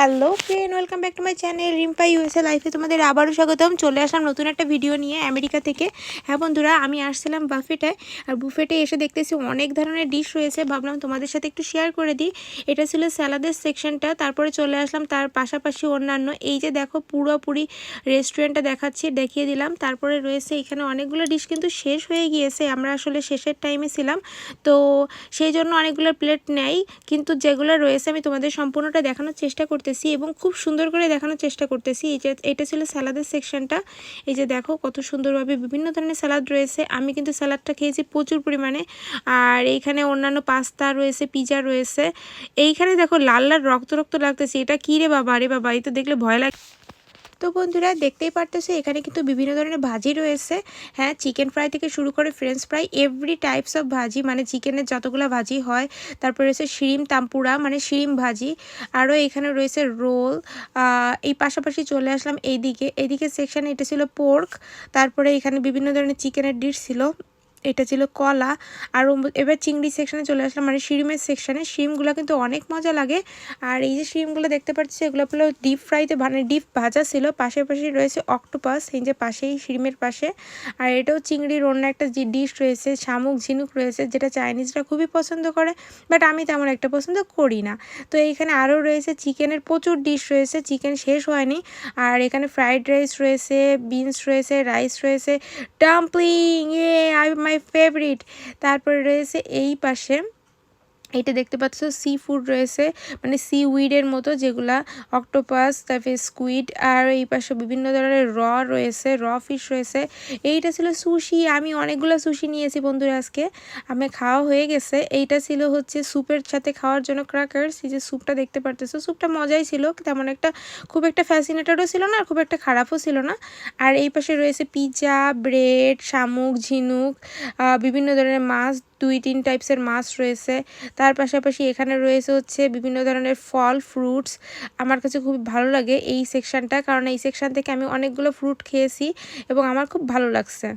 Hello friend, welcome back to my channel Rimpa USA লাইফে তোমাদের আবারও স্বাগতম। চলে আসলাম নতুন একটা ভিডিও নিয়ে আমেরিকা থেকে। হ্যাঁ বন্ধুরা, আমি আসছিলাম বাফেটায় আর বুফেটে এসে দেখতেছি অনেক ধরনের ডিশ রয়েছে। ভাবলাম তোমাদের সাথে একটু শেয়ার করে দিই। এটা ছিল স্যালাদের সেকশনটা, তারপরে চলে আসলাম তার পাশাপাশি অন্যান্য। এই যে দেখো, পুরোপুরি রেস্টুরেন্টটা দেখাচ্ছি, দেখিয়ে দিলাম। তারপরে রয়েছে এখানে অনেকগুলো ডিশ কিন্তু শেষ হয়ে গিয়েছে, আমরা আসলে শেষের টাইমে ছিলাম। তো সেই জন্য অনেকগুলো প্লেট নেই, কিন্তু যেগুলো রয়েছে আমি তোমাদের সম্পূর্ণটা দেখানোর চেষ্টা করতেছি এবং খুব সুন্দর করে দেখানোর চেষ্টা করতেছি। এই যে, এটা ছিল স্যালাদের সেকশনটা। এই যে দেখো, কত সুন্দরভাবে বিভিন্ন ধরনের স্যালাদ রয়েছে। আমি কিন্তু স্যালাডটা খেয়েছি প্রচুর পরিমাণে। আর এইখানে অন্যান্য পাস্তা রয়েছে, পিজা রয়েছে। এইখানে দেখো লাল লাল রক্ত রক্ত লাগতেছে। এটা কী রে বাবা? রে বাবা, এই তো দেখলে ভয় লাগে তো বন্ধুরা দেখতেই পারতেছে, এখানে কিন্তু বিভিন্ন ধরনের ভাজি রয়েছে। হ্যাঁ চিকেন ফ্রাই থেকে শুরু করে French fry every types of ভাজি মানে চিকেনের যতগুলো ভাজি হয়। তারপরে রয়েছে শিরিম তাম্পুরা মানে শিরিম ভাজি। আরও এখানে রয়েছে রোল এই পাশাপাশি চলে আসলাম এইদিকে। এইদিকে সেকশানে এটা ছিল পোর্ক তারপরে এখানে বিভিন্ন ধরনের চিকেনের ডিশ ছিল। এটা ছিল কলা আর এবার চিংড়ি সেকশানে চলে আসলাম। মানে শিরিমের সেকশানে শিমগুলো কিন্তু অনেক মজা লাগে। আর এই যে শিমগুলো দেখতে পাচ্ছি, এগুলো হলো ডিপ ফ্রাইতে মানে ডিপ ভাজা ছিল। পাশে পাশে রয়েছে অক্টোপাস এই যে পাশেই শিরিমের পাশে। আর এটাও চিংড়ির অন্য একটা যে ডিশ রয়েছে, শামুক ঝিনুক রয়েছে, যেটা চাইনিজরা খুবই পছন্দ করে। বাট আমি তেমন একটা পছন্দ করি না। তো এইখানে আরও রয়েছে চিকেনের প্রচুর ডিশ রয়েছে। চিকেন শেষ হয়নি। আর এখানে ফ্রাইড রাইস রয়েছে বিনস রয়েছে রাইস রয়েছে। ডাম্পলিং এ আই মাই ফেভারিট তারপরে রয়েছে এই পাশে। এটা দেখতে পাচ্ছ সি ফুড রয়েছে মানে সি উইডের মতো যেগুলা অক্টোপাস তারপরে স্কুইড আর এই পাশে বিভিন্ন ধরনের র রয়েছে র ফিশ রয়েছে। এইটা ছিল সুশি আমি অনেকগুলো সুশি নিয়েছি বন্ধুরা আজকে আমি খাওয়া হয়ে গেছে। এইটা ছিল হচ্ছে স্যুপের সাথে খাওয়ার জন্য ক্রাকার্স এই যে স্যুপটা দেখতে পারতেছো স্যুপটা মজাই ছিল, তেমন একটা খুব একটা ফ্যাসিনেটেডও ছিল না, আর খুব একটা খারাপও ছিল না। আর এই পাশে রয়েছে পিজা ব্রেড শামুক, ঝিনুক বিভিন্ন ধরনের মাছ দুই তিন টাইপসের মাছ রয়েছে। তার পাশাপাশি এখানে রয়েছে হচ্ছে বিভিন্ন ধরনের ফল ফ্রুটস আমার কাছে খুব ভালো লাগে এই সেকশানটা কারণ এই সেকশান থেকে আমি অনেকগুলো ফ্রুট খেয়েছি এবং আমার খুব ভালো লাগছে।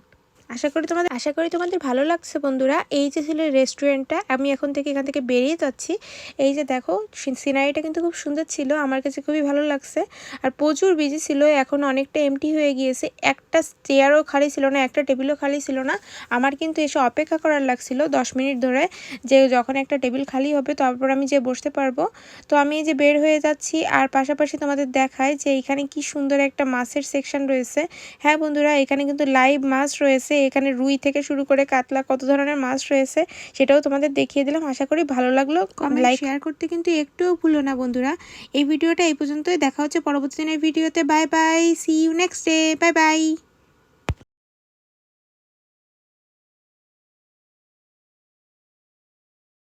আশা করি তোমাদের, আশা করি তোমাদের ভালো লাগছে বন্ধুরা। এই যে ছিল রেস্টুরেন্টটা আমি এখন থেকে এখান থেকে বেরিয়ে যাচ্ছি। এই যে দেখো সিনারিটা কিন্তু খুব সুন্দর ছিল, আমার কাছে খুবই ভালো লাগছে। আর প্রচুর বিজি ছিল, এখন অনেকটা এমটি হয়ে গিয়েছে। একটা চেয়ারও খালি ছিল না, একটা টেবিলও খালি ছিল না। আমার কিন্তু এসে অপেক্ষা করার লাগছিল দশ মিনিট ধরে, যে যখন একটা টেবিল খালি হবে, তারপর আমি যে বসতে পারব। তো আমি এই যে বের হয়ে যাচ্ছি, আর পাশাপাশি তোমাদের দেখায় যে এখানে কি সুন্দর একটা মাছের সেকশন রয়েছে। হ্যাঁ বন্ধুরা, এখানে কিন্তু লাইভ মাছ রয়েছে এখানে রুই থেকে শুরু করে কাতলা কত ধরনের মাছ রয়েছে সেটাও তোমাদের দেখিয়ে দিলাম। আশা করি ভালো লাগল। লাইক শেয়ার করতে কিন্তু একটুও ভুলো না বন্ধুরা। এই ভিডিওটা এই পর্যন্তই। দেখা হচ্ছে পরবর্তী দিনের ভিডিওতে। Bye bye see you next day bye bye